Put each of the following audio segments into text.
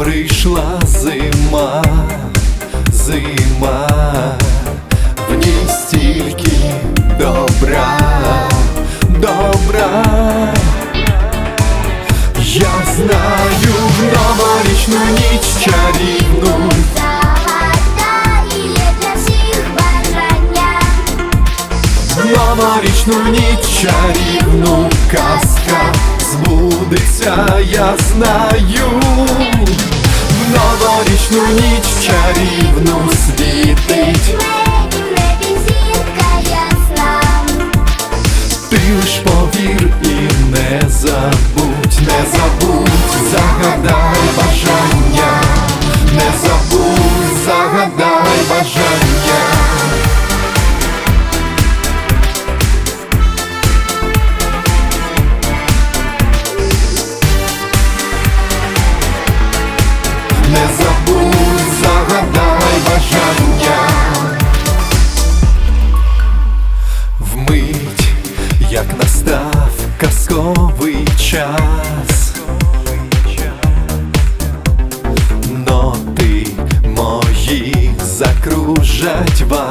Моє прийшла зима, зима, в ній стільки добра, добра. Я знаю новорічну ніч чарівну, Загадає для всіх бажання. новорічну ніч чарівну, казка збудеться, я знаю. Новорічну ніч чарівну світить, Не забудь, загадай бажання. Вмить, як настав казковий час. Ноти мої закружать вас.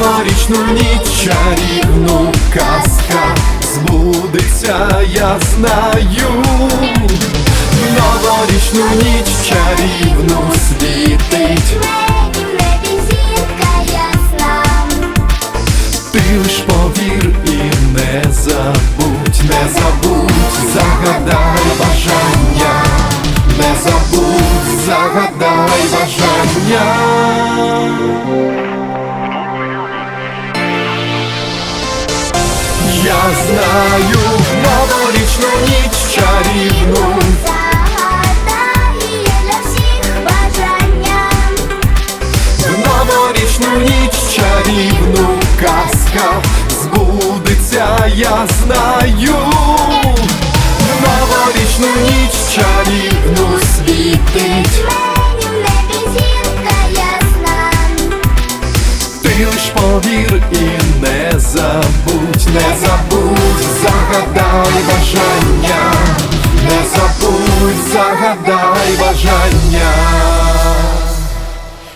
Новорічну ніч чарівну казка збудеться, я знаю. Новорічну ніч чарівну світить, ти лиш повір і не забудь, не забудь, загадай бажання, не забудь, загадай бажання. Я знаю новорічну ніч чарівну, Загадає для всіх бажання. в новорічну ніч чарівну казка збудеться, я знаю. Лиш повір і не забудь, не забудь, загадай бажання, не забудь, загадай бажання.